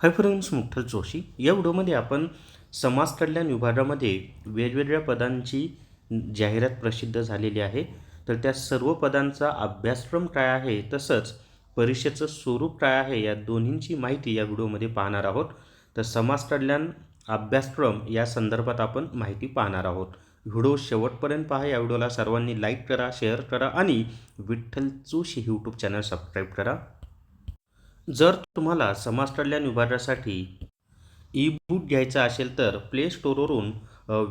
Hi friends मुठ्ठल Joshi या व्हिडिओमध्ये आपण समाज कल्याण विभागामध्ये वेगवेगळ्या पदांची जाहिरात प्रसिद्ध झालेली आहे. तर त्या सर्व पदांचा अभ्यासक्रम काय आहे तसंच परीक्षेचं स्वरूप काय आहे या दोन्हींची माहिती या व्हिडिओमध्ये पाहणार आहोत. तर समाज कल्याण अभ्यासक्रम या संदर्भात आपण माहिती पाहणार आहोत. व्हिडिओ शेवटपर्यंत पहा या व्हिडिओला सर्वांनी लाईक करा शेअर करा आणि Vitthal Joshi YouTube channel subscribe करा. जर तुम्हाला समाज कल्याण विभागासाठी ई बुक घ्यायचा असेल तर प्ले स्टोरवरून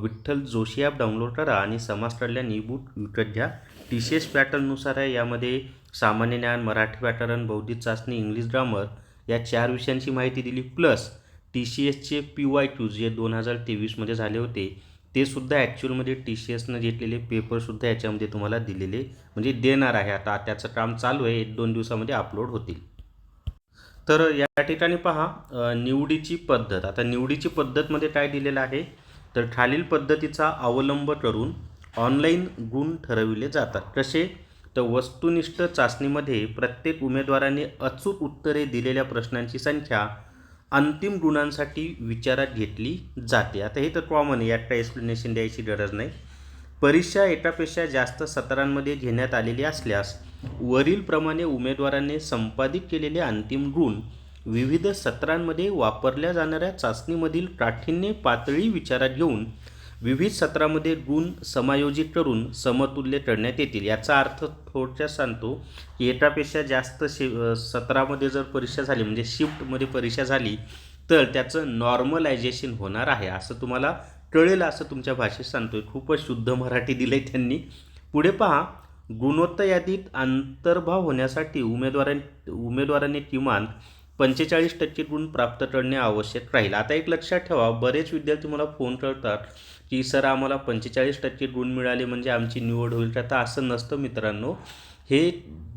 विठ्ठल जोशी ॲप डाउनलोड करा आणि समाज कल्याण ई बुक विकत घ्या. टी सी एस पॅटर्ननुसार आहे यामध्ये सामान्य ज्ञान मराठी पॅटर्न बौद्धिक चाचणी इंग्लिश ग्रामर या चार विषयांची माहिती दिली. प्लस टी सी एसचे पी वाय क्यू जे दोन हजार तेवीसमध्ये झाले होते. ते सुद्धा ॲक्च्युअलमध्ये टी सी एसनं घेतलेले पेपरसुद्धा याच्यामध्ये तुम्हाला दिलेले म्हणजे देणार आहे. आता त्याचं काम चालू आहे. एक दोन दिवसामध्ये अपलोड होतील. तर या ठिकाणी पहा निवडीची पद्धत. आता निवडीची पद्धतमध्ये काय दिलेलं आहे? तर खालील पद्धतीचा अवलंब करून ऑनलाईन गुण ठरविले जातात. कसे? तर वस्तुनिष्ठ चाचणीमध्ये प्रत्येक उमेदवाराने अचूक उत्तरे दिलेल्या प्रश्नांची संख्या अंतिम गुणांसाठी विचारात घेतली जाते. आता हे तर कॉमन आहे यात काही एक्सप्लेनेशन द्यायची गरज नाही. परीक्षा एकापेक्षा जास्त सत्रांमध्ये घेण्यात आलेली असल्यास वरीलप्रमाणे उमेदवारांनी संपादित केलेले अंतिम गुण विविध सत्रांमध्ये वापरल्या जाणाऱ्या चाचणीमधील काठिण्य पातळी विचारात घेऊन विविध सत्रामध्ये गुण समायोजित करून समतुल्य करण्यात येतील. याचा अर्थ थोडक्यात सांगतो की एकापेक्षा जास्त शि सत्रामध्ये जर परीक्षा झाली म्हणजे शिफ्टमध्ये परीक्षा झाली तर त्याचं नॉर्मलायझेशन होणार आहे. असं तुम्हाला कळेल असं तुमच्या भाषेत सांगतोय. खूपच शुद्ध मराठी दिलंय त्यांनी. पुढे पहा. गुणवत्ता यादीत अंतर्भाव होण्यासाठी उमेदवारां उमेदवारांनी किमान पंचेचाळीस टक्के गुण प्राप्त करणे आवश्यक राहील. आता एक लक्षात ठेवा बरेच विद्यार्थी मला फोन करतात की सर आम्हाला पंचेचाळीस टक्के गुण मिळाले म्हणजे आमची निवड होईल. का तर असं नसतं मित्रांनो. हे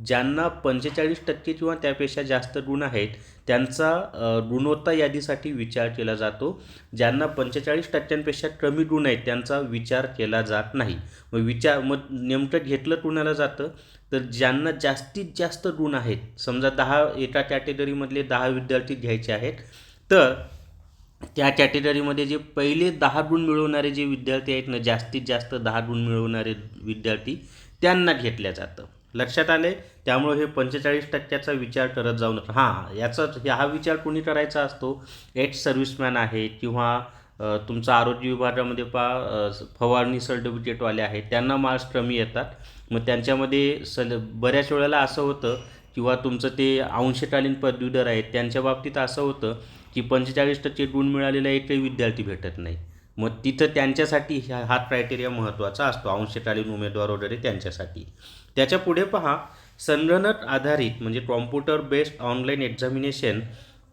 ज्यांना पंचेचाळीस टक्के किंवा त्यापेक्षा जास्त गुण आहेत त्यांचा गुणवत्ता यादीसाठी विचार केला जातो. ज्यांना पंचेचाळीस टक्क्यांपेक्षा कमी गुण आहेत त्यांचा विचार केला जात नाही. मग विचार मग नेमकं घेतलं कुणाला जातं? तर ज्यांना जास्तीत जास्त गुण आहेत समजा दहा एका कॅटेगरीमधले दहा विद्यार्थी घ्यायचे आहेत तर त्या कॅटेगरीमध्ये जे पहिले दहा गुण मिळवणारे जे विद्यार्थी आहेत ना जास्तीत जास्त दहा गुण मिळवणारे विद्यार्थी त्यांना घेतल्या जातं. लक्षात आले? त्यामुळे हे पंचेचाळीस टक्क्याचा विचार करत जाऊ नका. हां याचाच हा विचार कोणी करायचा असतो? एक्स सर्व्हिसमॅन आहे किंवा तुमचा आरोग्य विभागामध्ये पा फवारणी सर्टिफिकेटवाले आहेत त्यांना मार्क्स कमी येतात. मग त्यांच्यामध्ये सल बऱ्याच वेळेला असं होतं किंवा तुमचं ते अंशकालीन पदवीधर आहेत त्यांच्या बाबतीत असं होतं की पंचेचाळीस टक्के गुण मिळालेला एकही विद्यार्थी भेटत नाही. मग तिथं त्यांच्यासाठी ह्या हा क्रायटेरिया महत्त्वाचा असतो अंशकालीन उमेदवार वगैरे त्यांच्यासाठी. त्याच्या पुढे पहा संगणक आधारित म्हणजे कॉम्प्युटर बेस्ड ऑनलाईन एक्झामिनेशन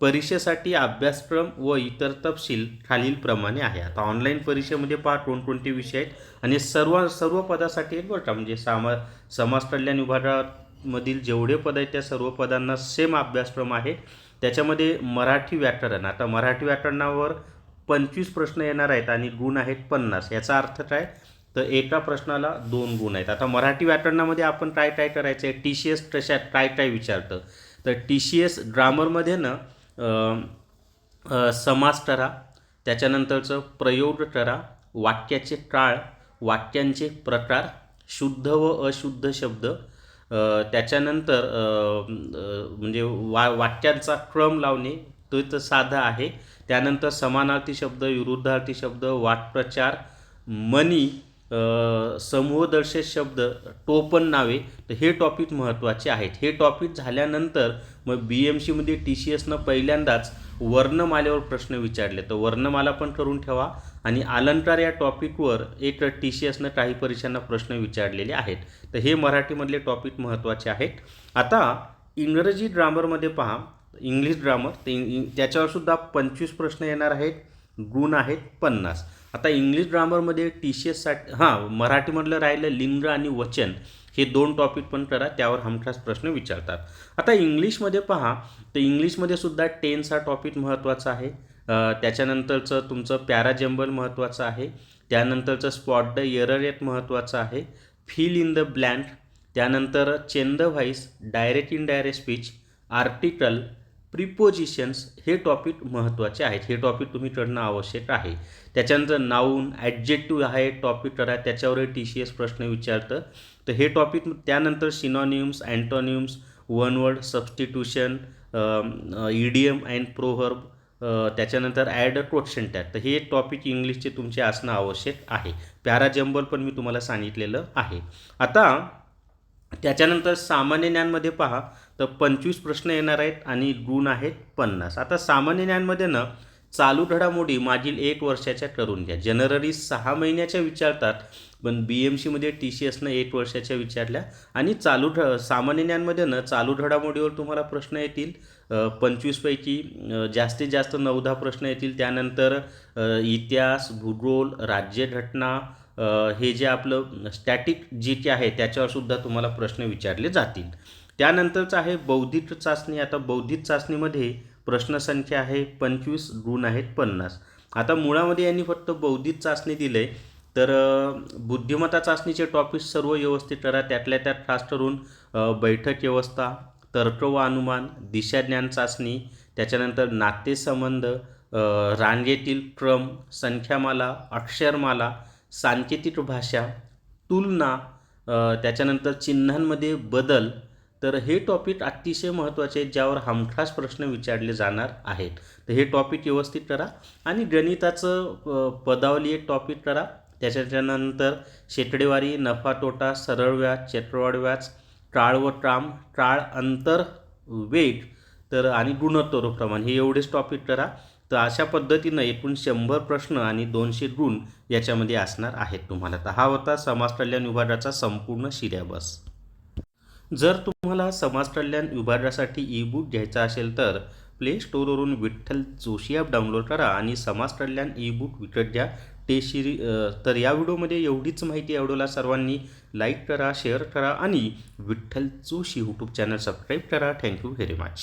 परीक्षेसाठी अभ्यासक्रम व इतर तपशील खालीलप्रमाणे आहे. आता ऑनलाईन परीक्षेमध्ये पहा कोणकोणते विषय आहेत आणि सर्व सर्व पदासाठी आहेत बरं का. म्हणजे सामा समाज कल्याण विभागामधील जेवढे पद आहेत त्या सर्व पदांना सेम अभ्यासक्रम आहे. त्याच्यामध्ये मराठी व्याकरण आता मराठी व्याकरणावर पंचवीस प्रश्न येणार आहेत आणि गुण आहेत पन्नास. याचा अर्थ काय? तर एका प्रश्नाला दोन गुण आहेत. आता मराठी व्याकरणामध्ये आपण काय काय करायचं आहे टी सी एस कशा काय काय विचारतं? तर टी सी एस ग्रामरमध्ये ना समास करा त्याच्यानंतरचं प्रयोग करा वाक्याचे काळ वाक्यांचे प्रकार शुद्ध व अशुद्ध शब्द त्याच्यानंतर म्हणजे वा वाक्यांचा क्रम लावणे तो तर साधा आहे. त्यानंतर समानार्थी शब्द विरुद्धार्थी शब्द वाक्प्रचार मनी समूहदर्शक शब्द टोपन नावे तर हे टॉपिक महत्त्वाचे आहेत. हे टॉपिक झाल्यानंतर मग बी एम सीमध्ये टी सी एसनं पहिल्यांदाच वर्णमालेवर प्रश्न विचारले. तर वर्णमाला पण करून ठेवा आणि अलंकार या टॉपिकवर एक टी सी एसनं काही परीक्षांना प्रश्न विचारलेले आहेत. तर हे मराठीमधले टॉपिक महत्त्वाचे आहेत. आता इंग्रजी ग्रामरमध्ये पहा. इंग्लिश ग्रामर ते इंग- त्याच्यावर सुद्धा पंचवीस प्रश्न येणार आहेत. गुण आहेत पन्नास. आता इंग्लिश ग्रामरमध्ये टी सी एससाठी हां मराठीमधलं राहिलं लिंग आणि वचन हे दोन टॉपिक पण करा त्यावर हमखास प्रश्न विचारतात. आता इंग्लिशमध्ये पहा तर इंग्लिशमध्ये सुद्धा टेन्स हा टॉपिक महत्त्वाचा आहे. त्याच्यानंतरचं तुमचं पॅराजेम्बल महत्त्वाचं आहे. त्यानंतरचं स्पॉट द एरर येत महत्त्वाचं आहे. फील इन द ब्लँक त्यानंतर change voice direct indirect speech article prepositions हे टॉपिक महत्त्वाचे आहेत. हे टॉपिक तुम्ही करणं आवश्यक आहे. त्याच्यानंतर नाऊन ॲडजेक्टिव्ह आहे. टॉपिक करा त्याच्यावरही टी सी एस प्रश्न विचारतं. तर हे टॉपिक त्यानंतर synonyms antonyms one word substitution idiom and proverb त्याच्यानंतर ॲड अ क्वेश्चन टॅग तर हे टॉपिक इंग्लिशचे तुमचे असणं आवश्यक आहे. पॅरा जंबल पण मी तुम्हाला सांगितलेलं आहे. आता त्याच्यानंतर सामान्य ज्ञानमध्ये पहा तर पंचवीस प्रश्न येणार आहेत आणि गुण आहेत पन्नास. आता सामान्य ज्ञानमध्ये ना चालू घडामोडी मागील एक वर्षाच्या करून घ्या. जनरली सहा महिन्याच्या विचारतात पण बी एम सीमध्ये टी सी एसनं एक वर्षाच्या विचारल्या. आणि चालू ढ सामान्य ज्ञानमध्ये ना चालू घडामोडीवर तुम्हाला प्रश्न येतील. पंचवीसपैकी जास्तीत जास्त नऊ दहा प्रश्न येतील. त्यानंतर इतिहास भूगोल राज्यघटना हे जे आपलं स्टॅटिक जी के आहे त्याच्यावरसुद्धा तुम्हाला प्रश्न विचारले जातील. त्यानंतरचं आहे बौद्धिक चाचणी. आता बौद्धिक चाचणीमध्ये प्रश्नसंख्या आहे पंचवीस गुण आहेत पन्नास. आता मुळामध्ये यांनी फक्त बौद्धिक चाचणी दिलं आहे तर बुद्धिमत्ता चाचणीचे टॉपिक सर्व व्यवस्थित करा. त्यातल्या त्यात खास करून बैठक व्यवस्था तर्क व अनुमान दिशाज्ञान चाचणी त्याच्यानंतर नातेसंबंध रांगेतील क्रम संख्यामाला अक्षरमाला सांकेतिक भाषा तुलना त्याच्यानंतर चिन्हांमध्ये बदल तर हे टॉपिक अतिशय महत्त्वाचे आहेत ज्यावर हमखास प्रश्न विचारले जाणार आहेत. तर हे टॉपिक व्यवस्थित करा आणि गणिताचं पदावली एक टॉपिक करा. त्याच्यानंतर शेकडेवारी नफा तोटा सरळ व्याज चक्रवाढ व्याज टाळ व ट्राम टाळ अंतर वेग तर आणि गुणोत्तर प्रमाण हे एवढेच टॉपिक करा. तर अशा पद्धतीनं एकूण शंभर प्रश्न आणि दोनशे गुण याच्यामध्ये असणार आहेत तुम्हाला. तर हा होता समाज कल्याण विभागाचा संपूर्ण शिरॅबस जर तुम्हाला समाज कल्याण विभागासाठी ई बुक घ्यायचा असेल तर प्ले स्टोरवरून विठ्ठल जोशी ॲप डाउनलोड करा आणि समाज कल्याण ई बुक विकत घ्या. ते शिरी तर या व्हिडिओमध्ये एवढीच माहिती आवडवला सर्वांनी लाईक करा शेअर करा आणि Vitthal Joshi YouTube channel subscribe करा. Thank you very much